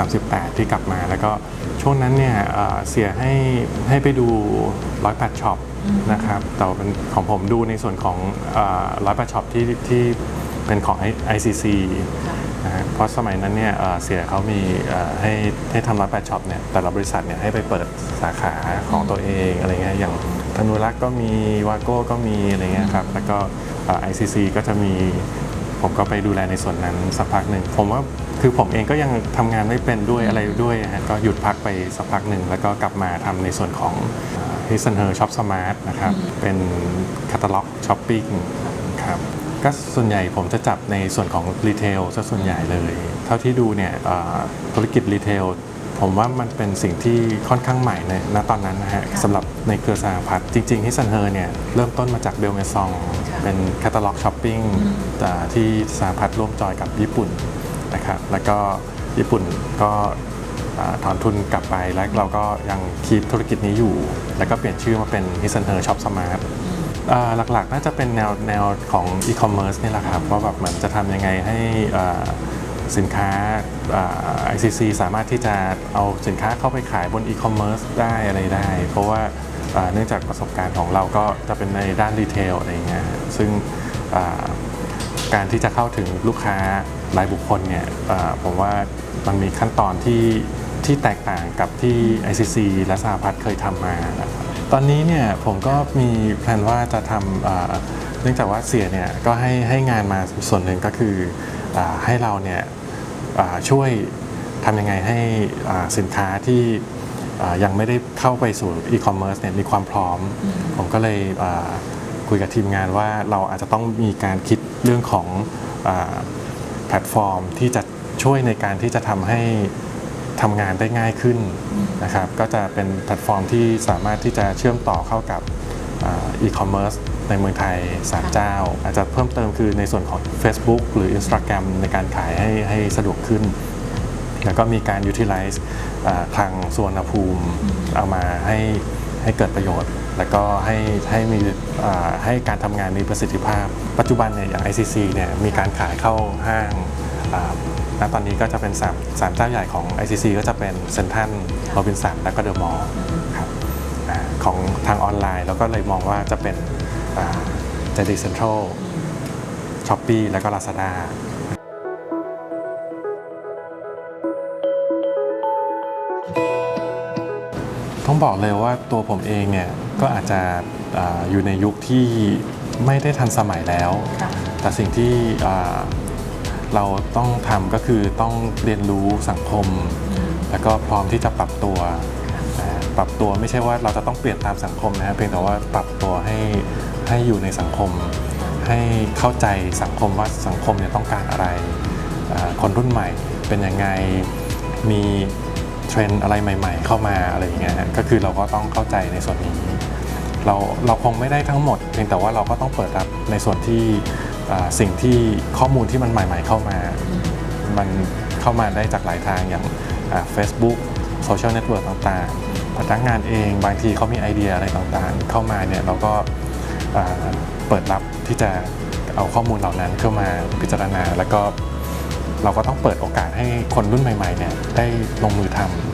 1938 ที่กลับมา แล้วก็ช่วงนั้นเนี่ยเอ่อเสียให้ให้ไปดูร้อยแปดช็อปนะครับแต่ว่าเป็นของผมดูในส่วนของร้อยแปดช็อปที่ที่เป็นของ ICC นะฮะเพราะสมัยนั้นเนี่ยเอ่อเสียเขามีเอ่อให้ให้ทำร้อยแปดช็อปเนี่ยแต่ละบริษัทเนี่ยให้ไปเปิดสาขาของตัวเองอะไรเงี้ยอย่างธนุรักษ์ก็มีวาโก้ก็มีอะไรเงี้ยครับแล้วก็เอ่อ ICC ก็จะมี ผมก็ไปดูแลในส่วนนั้นสักพักหนึ่งผมว่าคือผมเองก็ยังทำงานไม่เป็นด้วยอะไรด้วยนะฮะก็หยุดพักไปสักพักหนึ่งแล้วก็กลับมาทำในส่วนของ h i s o n Her Shop Smart นะครับเป็นแคตตาล็อกช้อปปิ้งครับก็ส่วนใหญ่ผมจะจับในส่วนของรีเทลซะส่วนใหญ่เลย เท่าที่ดูเนี่ยเอ่อธุรกิจรีเทล ผมว่ามันเป็นสิ่งที่ค่อนข้างใหม่ในณตอนนั้นนะฮะสำหรับในเครือสหพัฒน์จริงๆที่ซันเฮอร์เนี่ยเริ่มต้นมาจากเบลเมซองเป็นแคตตาล็อกช้อปปิ้งที่สหพัฒน์ร่วมจอยกับญี่ปุ่นนะครับแล้วก็ญี่ปุ่นก็อ่าถอนทุนกลับไปแล้วเราก็ยังคีปธุรกิจนี้อยู่ แล้วก็เปลี่ยนชื่อมาเป็นฮิซันเฮอร์ช็อปสมาร์ทอ่าหลักๆ น่าจะเป็นแนวแนวของอีคอมเมิร์ซนี่แหละครับว่าแบบเหมือนจะทำยังไงให้อ่า สินค้าอ่า ICC สามารถที่จะเอาสินค้าเข้าไปขายบนอีคอมเมิร์ซได้อะไรได้ เพราะว่าเนื่องจากประสบการณ์ของเราก็จะเป็นในด้านรีเทลอะไรเงี้ยซึ่งการที่จะเข้าถึงลูกค้ารายบุคคลเนี่ยผมว่ามันมีขั้นตอนที่ที่แตกต่างกับที่ ICC และสหพัฒน์เคยทำมาครับตอนนี้เนี่ยผมก็มีแผนว่าจะทำเนื่องจากว่าเสียเนี่ยก็ให้ให้งานมาส่วนหนึ่งก็คือ ให้เราเนี่ยอ่าช่วยทำยังไงให้อ่าสินค้าที่อ่ายังไม่ได้เข้าไปสู่อีคอมเมิร์ซเนี่ยมีความพร้อม ผมก็เลยอ่าคุยกับทีมงานว่าเราอาจจะต้องมีการคิดเรื่องของอาแพลตฟอร์มที่จะช่วยในการที่จะทำให้ทำงานได้ง่ายขึ้นนะครับ ก็จะเป็นแพลตฟอร์มที่สามารถที่จะเชื่อมต่อเข้ากับ อีคอมเมิร์ซในเมืองไทยสามเจ้า อาจจะเพิ่มเติมคือในส่วนของ Facebook หรือ Instagram ในการขายให้ให้สะดวกขึ้น แล้วก็มีการ utilize อ่าทางสวนภูมิเอามาให้ให้เกิดประโยชน์ แล้วก็ให้ให้มีให้การทำงานมีประสิทธิภาพ ปัจจุบันเนี่ยอย่าง ICC เนี่ยมีการขายเข้าห้างณตอนนี้ก็จะเป็น3 3เจ้าใหญ่ของ ICC ก็จะเป็นเซนทันโรบินสันและก็เดอะมอลล์ ของทางออนไลน์เราก็เลยมองว่าจะเป็นเจดีเซ็นทรัลช้อปปี้และก็ Lazada ต้องบอกเลยว่าตัวผมเองเนี่ยก็อาจจะอาอยู่ในยุคที่ไม่ได้ทันสมัยแล้วค่ะแต่สิ่งที่อ่าเราต้องทำก็คือต้องเรียนรู้สังคม แล้วก็พร้อมที่จะปรับตัวอ่า ปรับตัวไม่ใช่ว่าเราจะต้องเปลี่ยนตามสังคมนะครับเพียงแต่ว่าปรับตัวให้ให้อยู่ในสังคม ให้เข้าใจสังคมว่าสังคมเนี่ยต้องการอะไร คนรุ่นใหม่เป็นยังไงมีเทรนอะไรใหม่ ๆ เข้ามาอะไรอย่างเงี้ยฮะก็คือเราก็ต้องเข้าใจในส่วนนี้ เราเราคงไม่ได้ทั้งหมด เพียงแต่ว่าเราก็ต้องเปิดรับในส่วนที่สิ่งที่ข้อมูลที่มันใหม่ ๆ เข้ามา มันเข้ามาได้จากหลายทางอย่างเฟซบุ๊กโซเชียลเน็ตเวิร์กต่างๆ พนักงานเอง บางทีเขามีไอเดียอะไรต่างๆ เข้ามาเนี่ยเราก็เปิดรับที่จะเอาข้อมูลเหล่านั้นเข้ามาพิจารณา แล้วก็เราก็ต้องเปิดโอกาสให้คนรุ่นใหม่ๆเนี่ยได้ลงมือทำ